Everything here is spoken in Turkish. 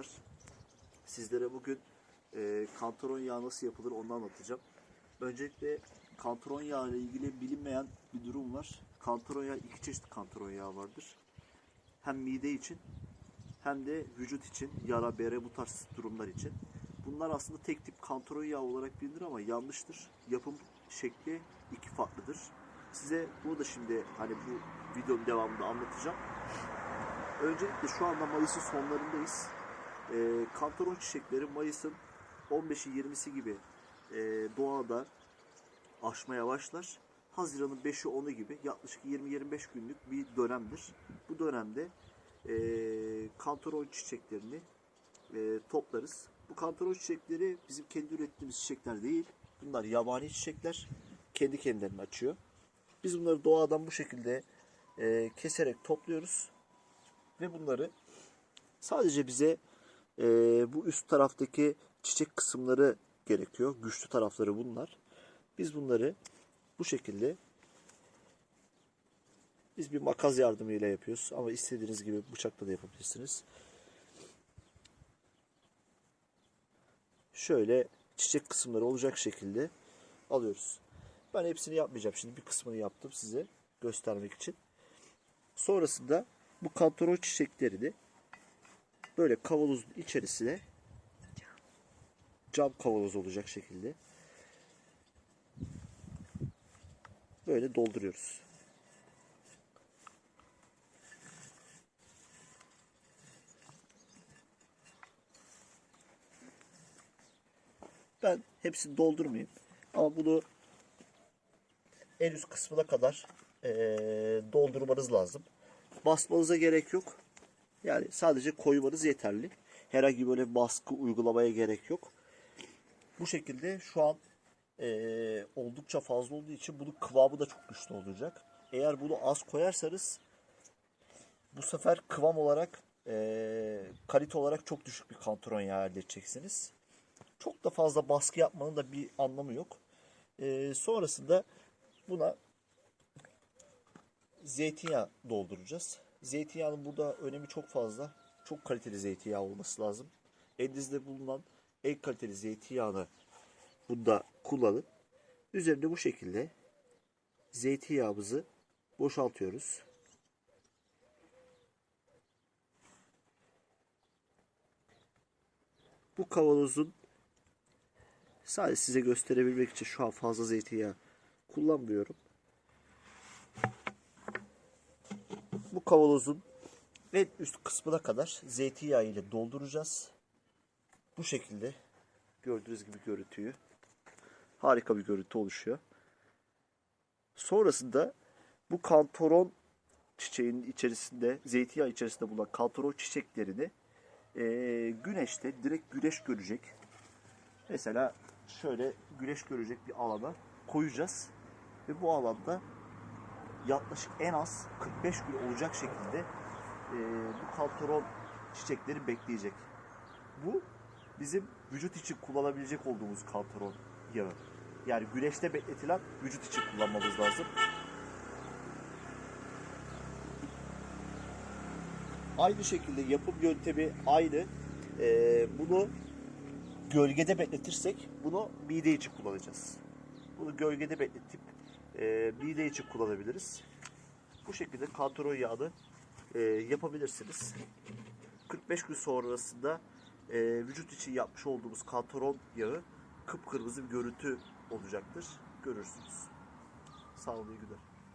Merhabalar. Sizlere bugün e, kantaron yağı nasıl yapılır onu anlatacağım. Öncelikle kantaron yağı ile ilgili bilinmeyen bir durum var. Kantaron yağı iki çeşit kantaron yağı vardır. Hem mide için hem de vücut için, yara, bere bu tarz durumlar için. Bunlar aslında tek tip kantaron yağı olarak bilinir ama yanlıştır. Yapım şekli iki farklıdır. Size bunu da şimdi hani bu videonun devamında anlatacağım. Öncelikle şu anda Mayıs'ın sonlarındayız. E, kantaron çiçekleri Mayıs'ın 15'i 20'si gibi e, doğada açmaya başlar. Haziran'ın 5'i 10'u gibi yaklaşık 20-25 günlük bir dönemdir. Bu dönemde e, kantaron çiçeklerini e, toplarız. Bu kantaron çiçekleri bizim kendi ürettiğimiz çiçekler değil. Bunlar yabani çiçekler. Kendi kendilerini açıyor. Biz bunları doğadan bu şekilde e, keserek topluyoruz ve bunları sadece bize e, bu üst taraftaki çiçek kısımları gerekiyor. Güçlü tarafları bunlar. Biz bunları bu şekilde biz bir makas yardımıyla yapıyoruz ama istediğiniz gibi bıçakla da yapabilirsiniz. Şöyle çiçek kısımları olacak şekilde alıyoruz. Ben hepsini yapmayacağım şimdi bir kısmını yaptım size göstermek için. Sonrasında bu kantaron çiçeklerini böyle kavanozun içerisine cam kavanoz olacak şekilde böyle dolduruyoruz. Ben hepsini doldurmayayım. Ama bunu en üst kısmına kadar eee, doldurmanız lazım. Basmanıza gerek yok. Yani sadece koymanız yeterli. Herhangi böyle baskı uygulamaya gerek yok. Bu şekilde şu an eee, oldukça fazla olduğu için bunun kıvamı da çok güçlü olacak. Eğer bunu az koyarsanız bu sefer kıvam olarak eee, kalite olarak çok düşük bir kantaron yağı edeceksiniz. Çok da fazla baskı yapmanın da bir anlamı yok. Eee, sonrasında buna zeytinyağı dolduracağız. Zeytinyağının burada önemi çok fazla. Çok kaliteli zeytinyağı olması lazım. Elinizde bulunan en kaliteli zeytinyağını bunda kullanın. Üzerine bu şekilde zeytinyağımızı boşaltıyoruz. Bu kavanozun sadece size gösterebilmek için şu an fazla zeytinyağı kullanmıyorum. Bu kavanozun en üst kısmına kadar zeytinyağı ile dolduracağız. Bu şekilde gördüğünüz gibi görüntüyü. Harika bir görüntü oluşuyor. Sonrasında bu kantaron çiçeğinin içerisinde, zeytinyağı içerisinde bulunan kantaron çiçeklerini eee, güneşte direkt güneş görecek. Mesela şöyle güneş görecek bir alana koyacağız. Ve bu alanda yaklaşık en az 45 gün olacak şekilde e, bu kantaron çiçekleri bekleyecek. Bu bizim vücut için kullanabilecek olduğumuz kantaron yağı. Yani güneşte bekletilen vücut için kullanmamız lazım. Aynı şekilde yapım yöntemi aynı. E, bunu gölgede bekletirsek bunu mide için kullanacağız. Bunu gölgede bekletip e, mide için kullanabiliriz. Bu şekilde kantaron yağını e, yapabilirsiniz. 45 gün sonrasında e, vücut için yapmış olduğumuz kantaron yağı kıpkırmızı bir görüntü olacaktır. Görürsünüz. Sağ olun, iyi günler.